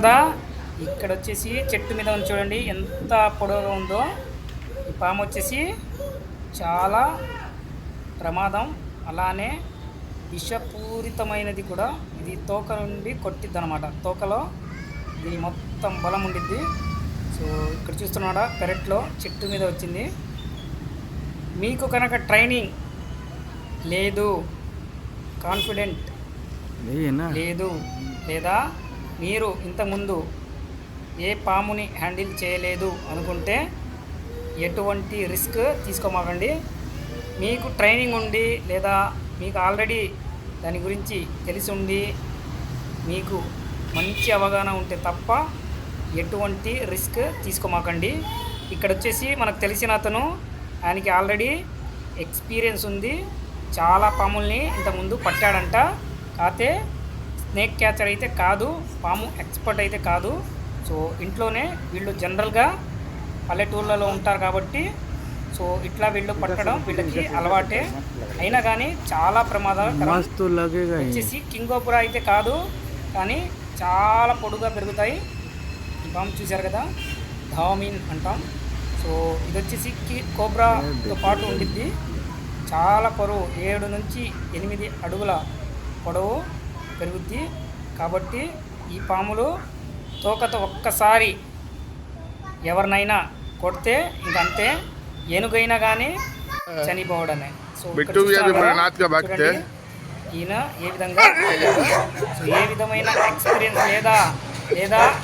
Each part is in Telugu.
కదా ఇక్కడ వచ్చేసి చెట్టు మీద ఉంది చూడండి. ఎంత పొడవుగా ఉందో. ఈ పాము వచ్చేసి చాలా ప్రమాదం. అలానే విషపూరితమైనది కూడా. ఇది తోక నుండి కొట్టిద్ది అనమాట తోకలో దీని మొత్తం బలం ఉండిద్ది. సో ఇక్కడ చూస్తున్నాడా పెరట్లో చెట్టు మీద వచ్చింది. మీకు కనుక ట్రైనింగ్ లేదు కాన్ఫిడెంట్ లేదు లేదా మీరు ఇంతకుముందు ఏ పాముని హ్యాండిల్ చేయలేదు అనుకుంటే ఎటువంటి రిస్క్ తీసుకోమాకండి. మీకు ట్రైనింగ్ ఉండి లేదా మీకు ఆల్రెడీ దాని గురించి తెలిసి ఉండి మీకు మంచి అవగాహన ఉంటే తప్ప ఎటువంటి రిస్క్ తీసుకోమాకండి. ఇక్కడ వచ్చేసి మనకు తెలిసిన అతను ఆయనకి ఆల్రెడీ ఎక్స్పీరియన్స్ ఉంది. చాలా పాముల్ని ఇంతకుముందు పట్టాడంట. కాతే స్నేక్ క్యాచర్ అయితే కాదు పాము ఎక్స్పర్ట్ అయితే కాదు. సో ఇంట్లోనే వీళ్ళు జనరల్గా పల్లెటూర్లలో ఉంటారు కాబట్టి సో ఇట్లా వీళ్ళు పట్టడం వీళ్ళకి అలవాటే. అయినా కానీ చాలా ये। వచ్చేసి కింగోపుర అయితే కాదు కానీ చాలా పొడుగా పెరుగుతాయి. పాము చూశారు కదా ధామిన్ అంటాం. సో ఇది వచ్చేసి కి- కోబ్రాతో పాటు ఉండిద్ది. చాలా పొడవు ఏడు నుంచి ఎనిమిది అడుగుల పొడవు. పెరుగుద్ది. కాబట్టి ఈ పాములు తోకతో ఒక్కసారి ఎవరినైనా కొడితే ఇంకంతే ఏనుగైనా కానీ చనిపోవడమే. సో. ఈయన ఏ విధంగా. సో ఏ విధమైన ఎక్స్పీరియన్స్ లేదా? లేదా.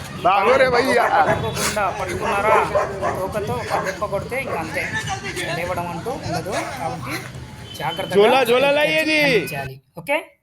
పట్టుకోకుండా పట్టుకున్నారా? తోకతో ఒక దెబ్బ కొడితే ఇంకా అంతే. లేవడం అంటూ ఉండదు. కాబట్టి జాగ్రత్తగా. చేయాలి ఓకే?